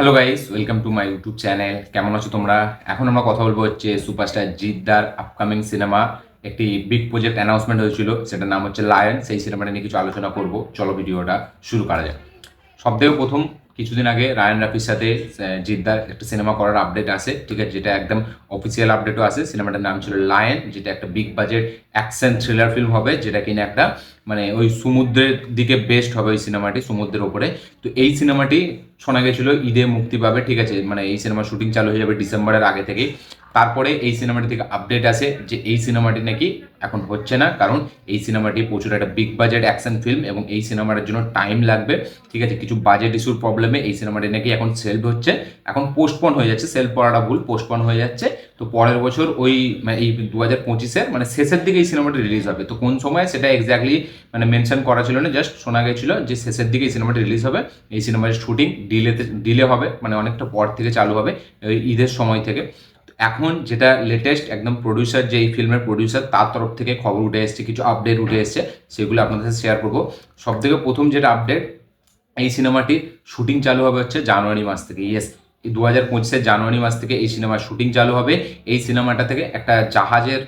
Hello guys welcome to my YouTube channel কেমন আছো তোমরা? এখন আমরা কথা বলব হচ্ছে সুপারস্টার জিদ্দার আপকামিং সিনেমা একটি বিগ প্রজেক্ট অ্যানাউন্সমেন্ট হয়েছিল, সেটার নাম হচ্ছে লায়ন সেই সিনেমাটা নিয়ে কিছু আলোচনা করব। চলো ভিডিওটা শুরু করা যাক। সব প্রথম কিছুদিন আগে রায়ন রাফির সাথে জিদ্দার একটা সিনেমা করার আপডেট আছে, ঠিক আছে, যেটা একদম অফিসিয়াল আপডেটও আছে। সিনেমাটার নাম ছিল লায়ন যেটা একটা big budget action thriller film হবে, যেটা কিনা একটা মানে ওই সমুদ্রের দিকে বেস্ট হবে ওই সিনেমাটি, সমুদ্রের ওপরে। তো এই সিনেমাটি শোনা গেছিল, ঈদে মুক্তি পাবে, ঠিক আছে মানে এই সিনেমার শুটিং চালু হয়ে যাবে ডিসেম্বরের আগে থেকেই। তারপরে এই সিনেমাটি থেকে আপডেট আসে যে এই সিনেমাটি নাকি এখন হচ্ছে না, কারণ এই সিনেমাটি প্রচুর একটা বিগ বাজেট অ্যাকশন ফিল্ম এবং এই সিনেমাটার জন্য টাইম লাগবে। ঠিক আছে, কিছু বাজেট ইস্যুর প্রবলেমে এই সিনেমাটি নাকি এখন সেলফ হচ্ছে। এখন পোস্টপন হয়ে যাচ্ছে সেলফ পড়াটা ভুল পোস্টপন হয়ে যাচ্ছে। তো পরের বছর ওই মানে এই দু হাজার পঁচিশের মানে শেষের দিকে এই সিনেমাটি রিলিজ হবে। তো কোন সময় সেটা এক্স্যাক্টলি মানে মেনশন করা ছিল না জাস্ট শোনা গেছিল যে শেষের দিকে এই সিনেমাটি রিলিজ হবে। এই সিনেমার শুটিং ডিলেতে ডিলে হবে মানে অনেকটা পর থেকে চালু হবে ওই ঈদের সময় থেকে। এখন যেটা লেটেস্ট একদম প্রডিউসার যে এই ফিল্মের প্রডিউসার তার তরফ থেকে খবর উঠে এসছে, কিছু আপডেট উঠে এসছে, সেগুলো আপনাদের সাথে শেয়ার করব। সব থেকে প্রথম যেটা আপডেট এই সিনেমাটি শুটিং চালু হবে হচ্ছে জানুয়ারি মাস থেকে ইয়েস দু হাজার পঁচিশের জানুয়ারি মাস থেকে এই সিনেমার শুটিং চালু হবে। এই সিনেমাটা থেকে একটা জাহাজের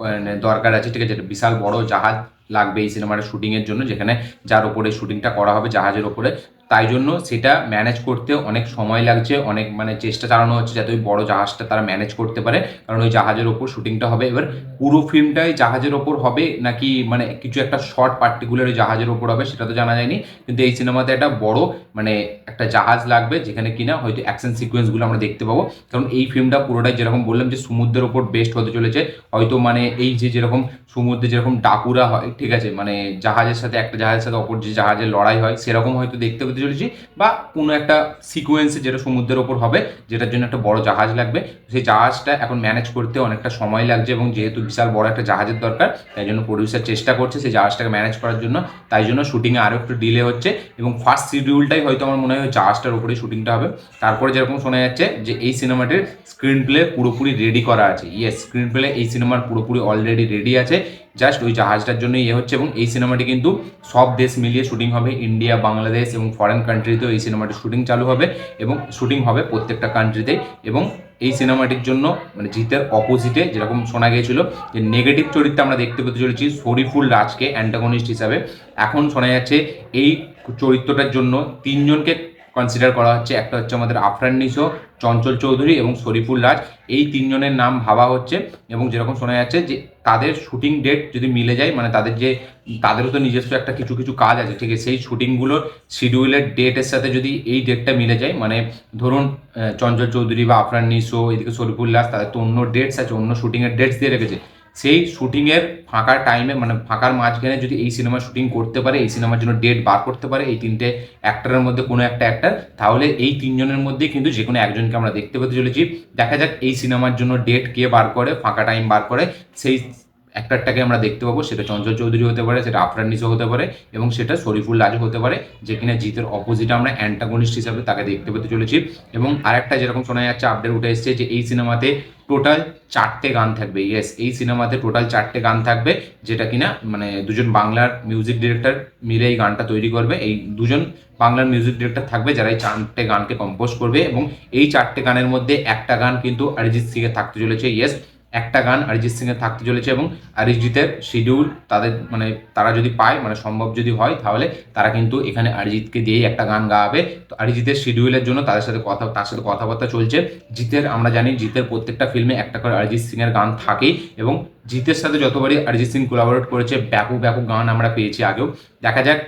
মানে দরকার আছে, ঠিক আছে, একটা বিশাল বড় জাহাজ লাগবে এই সিনেমাটা শুটিংয়ের জন্য, যেখানে যার ওপরে শুটিংটা করা হবে জাহাজের ওপরে তাই জন্য সেটা ম্যানেজ করতে অনেক সময় লাগছে, অনেক মানে চেষ্টা চালানো হচ্ছে যাতে ওই বড় জাহাজটা তারা ম্যানেজ করতে পারে। কারণ ওই জাহাজের ওপর শুটিংটা হবে। এবার পুরো ফিল্মটাই জাহাজের ওপর হবে নাকি মানে কিছু একটা শর্ট পার্টিকুলার জাহাজের ওপর হবে সেটা তো জানা যায়নি। কিন্তু এই সিনেমাতে একটা বড় মানে একটা জাহাজ লাগবে যেখানে কিনা হয়তো অ্যাকশন সিকোয়েন্সগুলো আমরা দেখতে পাবো। কারণ এই ফিল্মটা পুরোটাই যেরকম বললাম যে সমুদ্রের ওপর বেস্ট হতে চলেছে, হয়তো মানে এই যে যেরকম সমুদ্রে যেরকম ডাকুরা হয়, ঠিক আছে? মানে জাহাজের সাথে একটা জাহাজের সাথে অপর যে জাহাজের লড়াই হয়, সেরকম হয়তো দেখতে পেতে চলেছি বা কোনো একটা সিকোয়েন্সে যেটা সমুদ্রের ওপর হবে, যেটার জন্য একটা বড় জাহাজ লাগবে। সেই জাহাজটা এখন ম্যানেজ করতে অনেকটা সময় লাগছে এবং যেহেতু বিশাল বড় একটা জাহাজের দরকার, তাই জন্য প্রডিউসার চেষ্টা করছে সেই জাহাজটাকে ম্যানেজ করার জন্য। তাই জন্য শুটিংয়ে আরও একটু ডিলে হচ্ছে এবং ফার্স্ট শিডিউলটাই হয়তো আমার মনে হয় জাহাজটার উপরেই শুটিংটা হবে। তারপরে যেরকম শোনা যাচ্ছে যে এই সিনেমাটির স্ক্রিন প্লে পুরোপুরি রেডি করা আছে। ইয়েস স্ক্রিন প্লে এই সিনেমার পুরোপুরি অলরেডি রেডি আছে। জাস্ট ওই জাহাজটার জন্য ইয়ে হচ্ছে এবং এই সিনেমাটি কিন্তু সব দেশ মিলিয়ে শুটিং হবে। ইন্ডিয়া বাংলাদেশ এবং ফরেন কান্ট্রিতেও এই সিনেমাটির শুটিং চালু হবে এবং শুটিং হবে প্রত্যেকটা কান্ট্রিতে এবং এই সিনেমাটির জন্য মানে জিতের অপোজিটে যেরকম শোনা গিয়েছিল যে নেগেটিভ চরিত্রে আমরা দেখতে পেতে চলেছি শরীফুল রাজকে অ্যান্টাগনিস্ট হিসাবে। এখন শোনা যাচ্ছে এই চরিত্রটার জন্য তিনজনকে কনসিডার করা হচ্ছে। একটা হচ্ছে আমাদের আফরান নিশো চঞ্চল চৌধুরী এবং শরীফুল রাজ, এই তিনজনের নাম ভাবা হচ্ছে এবং যেরকম শোনা যাচ্ছে যে তাদের শুটিং ডেট যদি মিলে যায় মানে তাদের যে, তাদেরও তো নিজস্ব একটা কিছু কিছু কাজ আছে, ঠিক আছে, সেই শুটিংগুলোর শিডিউলের ডেটের সাথে যদি এই ডেটটা মিলে যায় মানে ধরুন চঞ্চল চৌধুরী বা আফরান নিশো, এদিকে শরীফুল রাজ, তাদের তো অন্য ডেটস আছে, অন্য শুটিংয়ের ডেটস দিয়ে রেখেছে। সেই শুটিংয়ের ফাঁকার টাইমে মানে ফাঁকার মাঝখানে যদি এই সিনেমা শুটিং করতে পারে, এই সিনেমার জন্য ডেট বার করতে পারে, এই তিনটে অ্যাক্টারের মধ্যে কোনো একটা অ্যাক্টার তাহলে এই তিনজনের মধ্যে কিন্তু যে কোনো একজনকে আমরা দেখতে পেতে চলেছি। দেখা যাক এই সিনেমার জন্য ডেট কে বার করে, ফাঁকা টাইম বার করে, সেই অ্যাক্টরটাকে আমরা দেখতে পাবো, সেটা চঞ্চল চৌধুরী হতে পারে, সেটা আফরান নিশো হতে পারে এবং সেটা শরীফুল রাজও হতে পারে, যে কিনা জিতের অপোজিটে আমরা অ্যান্টাগনিস্ট হিসাবে তাকে দেখতে পেতে চলেছি। এবং আরেকটা যেরকম শোনা যাচ্ছে আপডেট উঠে এসছে যে এই সিনেমাতে টোটাল চারটে গান থাকবে। ইয়েস এই সিনেমাতে টোটাল চারটে গান থাকবে, যেটা কিনা মানে দুজন বাংলার মিউজিক ডিরেক্টর মিলে এই গানটা তৈরি করবে। এই দুজন বাংলার মিউজিক ডিরেক্টর থাকবে যারা এই চারটে গানকে কম্পোজ করবে এবং এই চারটে গানের মধ্যে একটা গান কিন্তু অরিজিৎ সিংয়ের থাকতে চলেছে। ইয়েস একটা গান অরিজিৎ সিংয়ের থাকতে চলেছে এবং অরিজিতের শিডিউল তাদের মানে তারা যদি পায় মানে সম্ভব যদি হয় তাহলে তারা কিন্তু এখানে অরিজিৎকে দিয়েই একটা গান গাওয়াবে। তো অরিজিতের শিডিউলের জন্য তাদের সাথে কথা, তার সাথে কথাবার্তা চলছে। জিতের, আমরা জানি জিতের প্রত্যেকটা ফিল্মে একটা করে অরিজিৎ সিংয়ের গান থাকেই এবং জিতের সাথে যতবারই অরিজিৎ সিং কোলাবোরেট করেছে, ব্যাপক ব্যাপক গান আমরা পেয়েছি আগেও। দেখা যাক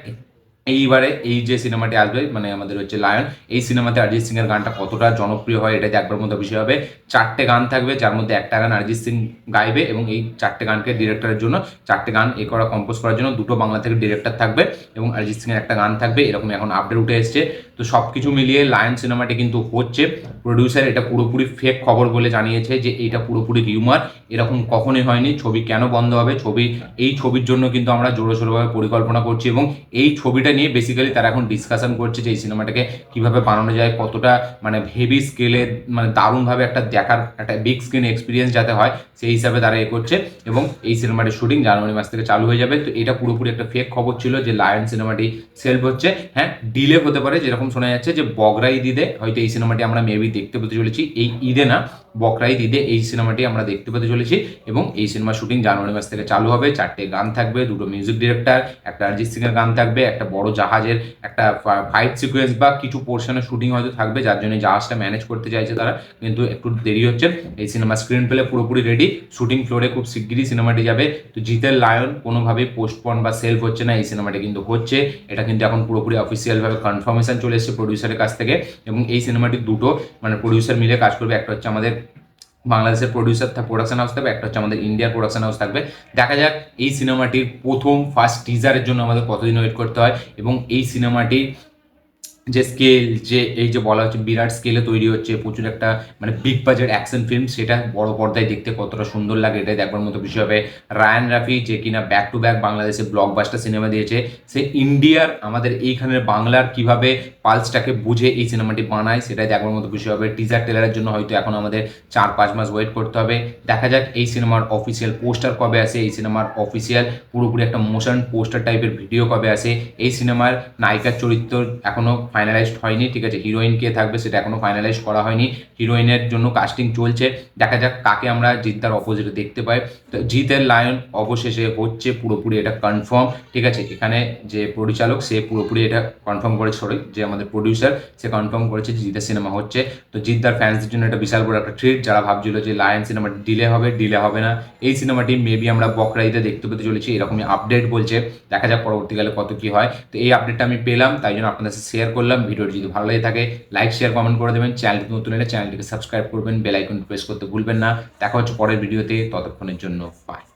এইবারে এই যে সিনেমাটি আসবে মানে আমাদের হচ্ছে লায়ন, এই সিনেমাতে অরিজিৎ সিং এর গানটা কতটা জনপ্রিয় হয় এটা দেখবার মতো বিষয় হবে। চারটে গান থাকবে, যার মধ্যে একটা গান অরিজিৎ সিং গাইবে এবং এই চারটে গানকে ডিরেক্টরের জন্য, চারটে গান এ করা কম্পোজ করার জন্য দুটো বাংলা থেকে ডিরেক্টর থাকবে এবং অরিজিৎ সিং এর একটা গান থাকবে, এরকম এখন আপডেট উঠে এসছে। তো সব কিছু মিলিয়ে লায়ন সিনেমাটি কিন্তু হচ্ছে প্রডিউসার এটা পুরোপুরি ফেক খবর বলে জানিয়েছে যে এটা পুরোপুরি রিউমার এরকম কখনোই হয়নি, ছবি কেন বন্ধ হবে, ছবি, এই ছবির জন্য কিন্তু আমরা জোরসোরভাবে পরিকল্পনা করছি এবং এই ছবিটা নিয়ে বেসিক্যালি তারা এখন ডিসকাশন করছে যে এই সিনেমাটাকে কীভাবে বানানো যায়, কতটা মানে হেভি স্কেলে মানে দারুণভাবে একটা দেখার, একটা বিগ স্ক্রিন এক্সপিরিয়েন্স যাতে হয়, সেই হিসাবে তারা এ করছে এবং এই সিনেমাটির শুটিং জানুয়ারি মাস থেকে চালু হয়ে যাবে। তো এটা পুরোপুরি একটা ফেক খবর ছিল যে লায়ন সিনেমাটি সেলফ হচ্ছে। হ্যাঁ ডিলে হতে পারে, যেরকম শোনা যাচ্ছে যে বগরা ঈদ হয়তো এই সিনেমাটি আমরা মেবি দেখতে পেতে চলেছি। এই ঈদে না বকরা ঈদ ঈদে এই সিনেমাটি আমরা দেখতে পেতে চলেছি এবং এই সিনেমার শুটিং জানুয়ারি মাস থেকে চালু হবে। চারটে গান থাকবে, দুটো মিউজিক ডিরেক্টর একটা অরিজিৎ সিং এর গান থাকবে, একটা বড় জাহাজের একটা ফাইট সিকোয়েন্স বা কিছু পোর্শনের শুটিং হয়তো থাকবে, যার জন্য জাহাজটা ম্যানেজ করতে চাইছে তারা। কিন্তু একটু দেরি হচ্ছে, এই সিনেমা স্ক্রিন প্লে পুরোপুরি রেডি শুটিং ফ্লোরে খুব শিগগিরই সিনেমাটি যাবে। তো জিতের লায়ন কোনোভাবেই পোস্টপন বা সেলফ হচ্ছে না, এই সিনেমাটি কিন্তু হচ্ছে। এটা কিন্তু এখন পুরোপুরি অফিসিয়ালভাবে কনফার্মেশন চলে এসেছে প্রডিউসারের কাছ থেকে। এবং এই সিনেমাটি দুটো মানে প্রডিউসার মিলে কাজ করবে। একটা হচ্ছে আমাদের বাংলাদেশের প্রডিউসার প্রোডাকশন হাউস থাকবে, একটা হচ্ছে আমাদের ইন্ডিয়ার প্রোডাকশন হাউস থাকবে। দেখা যাক এই সিনেমাটির প্রথম ফার্স্ট টিজারের জন্য আমাদের কতদিন ওয়েট করতে হয় এবং এই সিনেমাটি যে স্কেল যে এই যে বলা হচ্ছে বিরাট স্কেলে তৈরি হচ্ছে, প্রচুর একটা মানে বিগ বাজেট অ্যাকশন ফিল্ম সেটা বড় পর্দায় দেখতে কতটা সুন্দর লাগে এটাই দেখবার মতো বিষয় হবে। রায়ান রাফি যে কিনা ব্যাক টু ব্যাক বাংলাদেশে ব্লকবাস্টার সিনেমা দিয়েছে, সে ইন্ডিয়ার আমাদের এইখানের বাংলার কীভাবে পালসটাকে বুঝে এই সিনেমাটি বানায়, সেটাই দেখবার মতো বিষয় হবে। টিজার টেলারের জন্য হয়তো এখন আমাদের চার পাঁচ মাস ওয়েট করতে হবে। দেখা যাক এই সিনেমার অফিসিয়াল পোস্টার কবে আসে, এই সিনেমার অফিসিয়াল পুরোপুরি একটা মোশন পোস্টার টাইপের ভিডিও কবে আসে। এই সিনেমার নায়িকার চরিত্র এখনও ফাইনালাইজড হয়নি, ঠিক আছে? হিরোইন কে থাকবে সেটা এখনও ফাইনালাইজ করা হয়নি। হিরোইনের জন্য কাস্টিং চলছে। দেখা যাক কাকে আমরা জিদ্দার অপোজিটে দেখতে পাই। তো জিতের লায়ন অবশেষে হচ্ছে পুরোপুরি এটা কনফার্ম ঠিক আছে? এখানে যে পরিচালক, সে পুরোপুরি এটা কনফার্ম করেছে সরি যে আমাদের প্রডিউসার সে কনফার্ম করেছে যে জিতের সিনেমা হচ্ছে। তো জিদ্দার ফ্যান্সদের জন্য একটা বিশাল বড় একটা ট্রিট যারা ভাবছিল যে লায়ন সিনেমাটি ডিলে হবে ডিলে হবে না। এই সিনেমাটি মেবি আমরা বকরাইতে দেখতে পেতে চলেছি, এরকমই আপডেট বলছে। দেখা যাক পরবর্তীকালে কত কি হয়। তো এই আপডেটটা আমি পেলাম, তাই জন্য আপনাদের সাথে শেয়ার করলাম। ভিডিওটি যদি ভালো লাগে থাকে লাইক শেয়ার কমেন্ট করে দেবেন। চ্যানেলটি নতুন এলে চ্যানেলটিকে সাবস্ক্রাইব করবেন। বেল আইকন প্রেস করতে ভুলবেন না। দেখা হচ্ছে পরের ভিডিওতে ততক্ষণের জন্য বাই